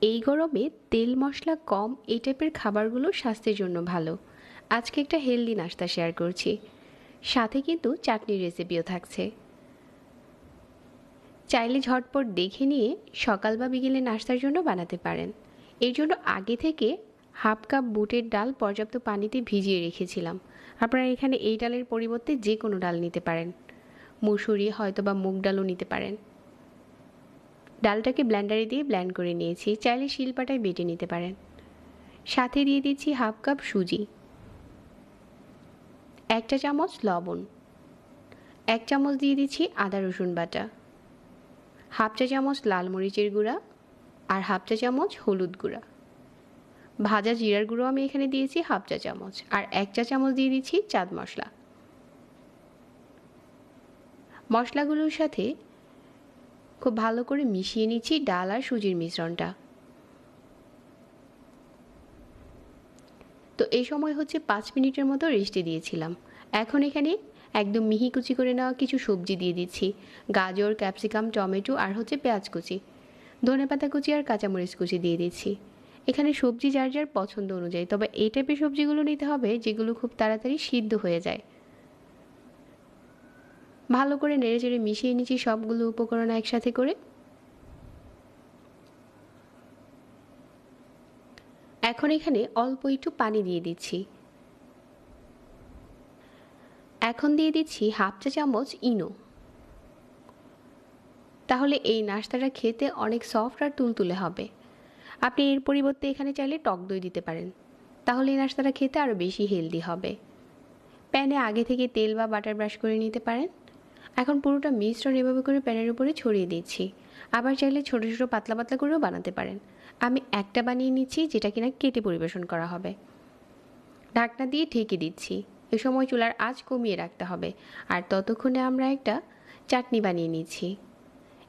এই গরমে তেল মশলা কম এই টাইপের খাবারগুলো স্বাস্থ্যের জন্য ভালো। আজকে একটা হেলদি নাস্তা শেয়ার করছি। সাথে কিন্তু চাটনির রেসিপিও থাকছে। চাইলে ঝটপট দেখে নিয়ে সকাল বা বিকেলে নাস্তার জন্য বানাতে পারেন। এর জন্য আগে থেকে হাফ কাপ বুটের ডাল পর্যাপ্ত পানিতে ভিজিয়ে রেখেছিলাম। আপনারা এখানে এই ডালের পরিবর্তে যে কোনো ডাল নিতে পারেন। মুসুরি হয়তো বা মুগ ডালও নিতে পারেন। ডালটাকে ব্ল্যান্ডারে দিয়ে ব্ল্যান্ড করে নিয়েছি। চাইলে শিলপাটায় বেটে নিতে পারেন। সাথে দিয়ে দিচ্ছি হাফ কাপ সুজি। একটা চামচ লবণ। এক চামচ দিয়ে দিচ্ছি আদা রসুন বাটা। হাফ চা চামচ লাল মরিচের গুঁড়া আর হাফ চা চামচ হলুদ গুঁড়া। ভাজা জিরার গুঁড়ো আমি এখানে দিয়েছি হাফ চা চামচ আর এক চা চামচ দিয়ে দিচ্ছি চাঁদ মশলা। মশলাগুলোর সাথে খুব ভালো করে মিশিয়ে নিচ্ছি ডাল আর সুজির মিশ্রণটা। তো এই সময় হচ্ছে পাঁচ মিনিটের মতো রেস্টে দিয়েছিলাম। এখন এখানে একদম মিহি কুচি করে নেওয়া কিছু সবজি দিয়ে দিচ্ছি। গাজর, ক্যাপসিকাম, টমেটো আর হচ্ছে পেঁয়াজ কুচি। ধনেপাতা কুচি আর কাঁচামরিচ কুচি দিয়ে দিচ্ছি। এখানে সবজি যার যার পছন্দ অনুযায়ী, তবে এই টাইপের সবজিগুলো নিতে হবে যেগুলো খুব তাড়াতাড়ি সিদ্ধ হয়ে যায়। ভালো করে নেড়ে চেড়ে মিশিয়ে নিচ্ছি সবগুলো উপকরণ একসাথে করে। এখন এখানে অল্প একটু পানি দিয়ে দিচ্ছি। এখন দিয়ে দিচ্ছি হাফ চা চামচ ইনো। তাহলে এই নাস্তাটা খেতে অনেক সফট আর তুলতুলে হবে। আপনি এর পরিবর্তে এখানে চাইলে টক দই দিতে পারেন। তাহলে এই নাস্তাটা খেতে আরও বেশি হেলদি হবে। প্যানে আগে থেকে তেল বা বাটার ব্রাশ করে নিতে পারেন। এখন পুরোটা মিশ্রণ এভাবে করে প্যানের উপরে ছড়িয়ে দিচ্ছি। আবার চাইলে ছোটো ছোটো, পাতলা পাতলা করেও বানাতে পারেন। আমি একটা বানিয়ে নিচ্ছি যেটা কিনা কেটে পরিবেশন করা হবে। ঢাকনা দিয়ে ঢেকে দিচ্ছি। এ সময় চুলার আঁচ কমিয়ে রাখতে হবে। আর ততক্ষণে আমরা একটা চাটনি বানিয়ে নিচ্ছি।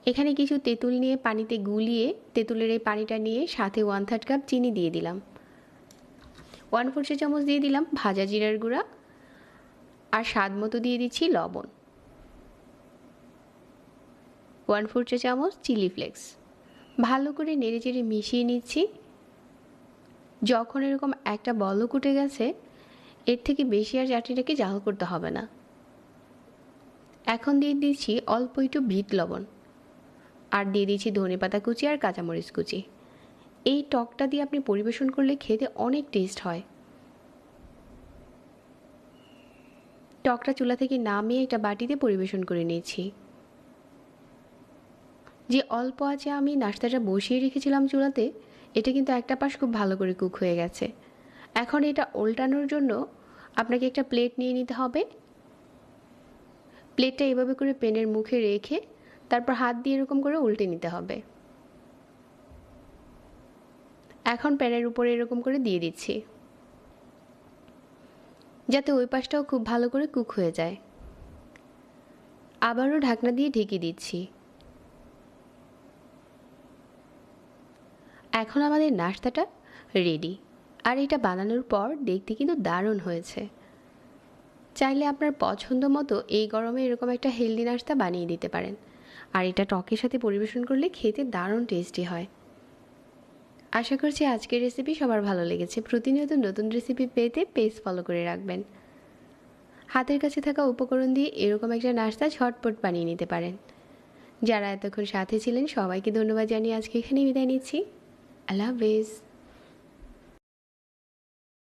এখানে কিছু তেঁতুল নিয়ে পানিতে গুলিয়ে তেঁতুলের এই পানিটা নিয়ে সাথে ওয়ান থার্ড কাপ চিনি দিয়ে দিলাম। ওয়ান ফোর চামচ দিয়ে দিলাম ভাজা জিরার গুঁড়া। আর স্বাদ মতো দিয়ে দিচ্ছি লবণ। ওয়ান ফোর চা চামচ চিলি ফ্লেক্স ভালো করে নেড়ে চেড়ে মিশিয়ে নিচ্ছি। যখন এরকম একটা বলক কুটে গেছে, এর থেকে বেশি আর চাটনিটাকে জাল করতে হবে না। এখন দিয়ে দিচ্ছি অল্প একটু বিট লবণ। আর দিয়ে দিচ্ছি ধনে পাতা কুচি আর কাঁচামরিচ কুচি। এই টকটা দিয়ে আপনি পরিবেশন করলে খেতে অনেক টেস্ট হয়। টকটা চুলা থেকে নামিয়ে একটা বাটিতে পরিবেশন করে নিয়েছি যে অল্প আছে আমি নাস্তাটা বসিয়ে রেখেছিলাম চুলাতে, এটা কিন্তু একটা পাশ খুব ভালো করে কুক হয়ে গেছে। এখন এটা উল্টানোর জন্য আপনাকে একটা প্লেট নিয়ে নিতে হবে। প্লেটটা এভাবে করে পেনের মুখে রেখে তারপর হাত দিয়ে এরকম করে উল্টে নিতে হবে। এখন প্যানের উপরে এরকম করে দিয়ে দিচ্ছি। যাতে ওই পাশটাও খুব ভালো করে কুক হয়ে যায়। আবারও ঢাকনা দিয়ে ঢেকে দিচ্ছি। এখন আমাদের নাস্তাটা রেডি আর এটা বানানোর পর দেখতে কিন্তু দারুণ হয়েছে। চাইলে আপনার পছন্দ মতো এই গরমে এরকম একটা হেলদি নাস্তা বানিয়ে দিতে পারেন। আর এটা টকের সাথে পরিবেশন করলে খেতে দারুণ টেস্টি হয়। আশা করছি আজকের রেসিপি সবার ভালো লেগেছে। প্রতিনিয়ত নতুন রেসিপি পেতে পেজ ফলো করে রাখবেন। হাতের কাছে থাকা উপকরণ দিয়ে এরকম একটা নাস্তা ঝটপট বানিয়ে নিতে পারেন। যারা এতক্ষণ সাথে ছিলেন, সবাইকে ধন্যবাদ জানিয়ে আজকে এখানে বিদায় নিচ্ছি। Alabes